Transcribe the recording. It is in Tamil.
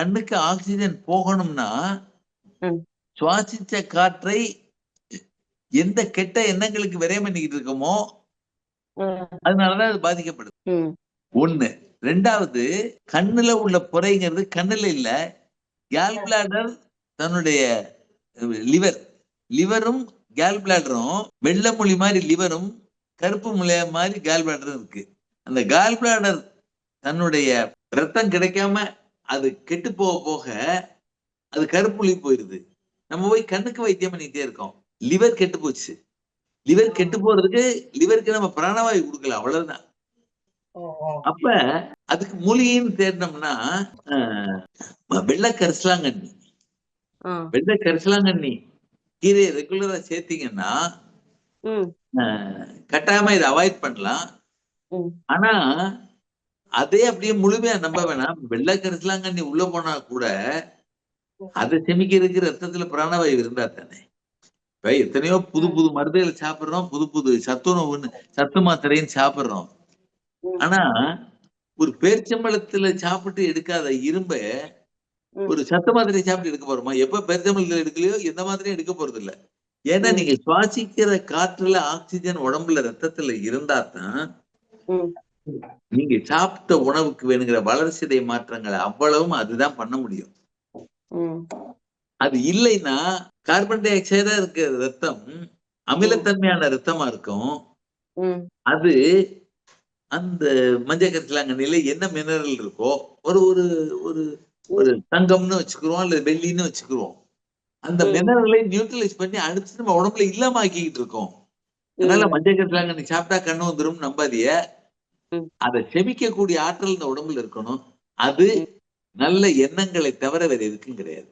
கண்ணுக்கு ஆக்சிஜன் போகணும்னா. சுவாசிச்ச காற்றை எந்த கெட்ட எண்ணங்களுக்கு விரயம் பண்ணிக்கிட்டு இருக்கோமோ அதனாலதான் அது பாதிக்கப்படுது. ஒண்ணு. ரெண்டாவது கண்ணுல உள்ள புரைங்கிறது கண்ணுல இல்ல. கேல் பிளாடர் தன்னுடைய லிவர் லிவரும் கேல் பிளாடரும் வெள்ளை மொழி மாதிரி லிவரும் கருப்பு மொழி மாதிரி கேல் பிளாடரும் இருக்கு. அந்த கேல் பிளாடர் தன்னுடைய ரத்தம் கிடைக்காம அது கெட்டு போக போக அது கருப்புள்ளி போயிருது. நம்ம போய் கண்ணுக்கு வைத்தியம் பண்ணிட்டே இருக்கோம். லிவர் கெட்டு போச்சு. லிவர் கெட்டு போறதுக்கு லிவருக்கு நம்ம பிராணவாயு கொடுக்கல அவ்வளவுதான். அப்ப அதுக்கு மூலிகைன்னு தேடினோம்னா வெள்ளை கரிசலாங்கண்ணி. வெள்ளை கரிசலாங்கண்ணி. கீரையை ரெகுலரா சேர்த்தீங்கன்னா கட்டாயமா இதை அவாய்ட் பண்ணலாம். ஆனா அதே அப்படியே முழுமையா நம்ப வேணாம். வெள்ளை கரிசலாங்கண்ணி உள்ள போனா கூட அதை செமிக்கிறதுக்கு ரத்தத்துல பிராணவாயு இருந்தா தானே? இப்ப எத்தனையோ புது புது மருந்துகளை சாப்பிடுறோம். புது புது சத்துணவுன்னு சத்து மாத்திரைன்னு சாப்பிடுறோம். ஆனா ஒரு பேரிச்சம்பழத்துல சாப்பிட்டு எடுக்காத இரும்ப. ஒரு சத்து மாத்திரை சாப்பிட்டு எடுக்க போறோமா? எப்ப பேரிச்சம்பழத்துல எடுக்கலையோ எந்த மாத்திரையும் எடுக்க போறது இல்ல ஏன்னா. நீங்க சுவாசிக்கிற காற்றுல ஆக்சிஜன் உடம்புல ரத்தத்துல இருந்தா தான் நீங்க சாப்பிட்ட உணவுக்கு வேணுங்கிற வளர்சிதை மாற்றங்களை அவ்வளவும் அதுதான் பண்ண முடியும் அது இல்லைன்னா கார்பன் டை ஆக்சைடா இருக்க ரத்தம் அமிலத்தன்மையான ரத்தமா இருக்கும் அது அந்த மஞ்சள் கரிசலாங்கண்ணில என்ன மினரல் இருக்கோ ஒரு ஒரு ஒரு ஒரு தங்கம்னு வச்சுக்கிறோம் அல்லது வெள்ளின்னு வச்சுக்கிறோம் அந்த. மினரலை நியூட்ரலைஸ் பண்ணி அடுத்து நம்ம உடம்புல இல்லாம ஆக்கிக்கிட்டு இருக்கோம் அதனால. மஞ்சள் கரிசலாங்கண்ணி சாப்பிட்டா கண்ணு வந்துரும் நம்பாதிய. அதை செமிக்கக்கூடிய ஆற்றல் இந்த உடம்புல இருக்கணும் அது. நல்ல எண்ணங்களை தவிர வேற எதுக்கும் கிடையாது?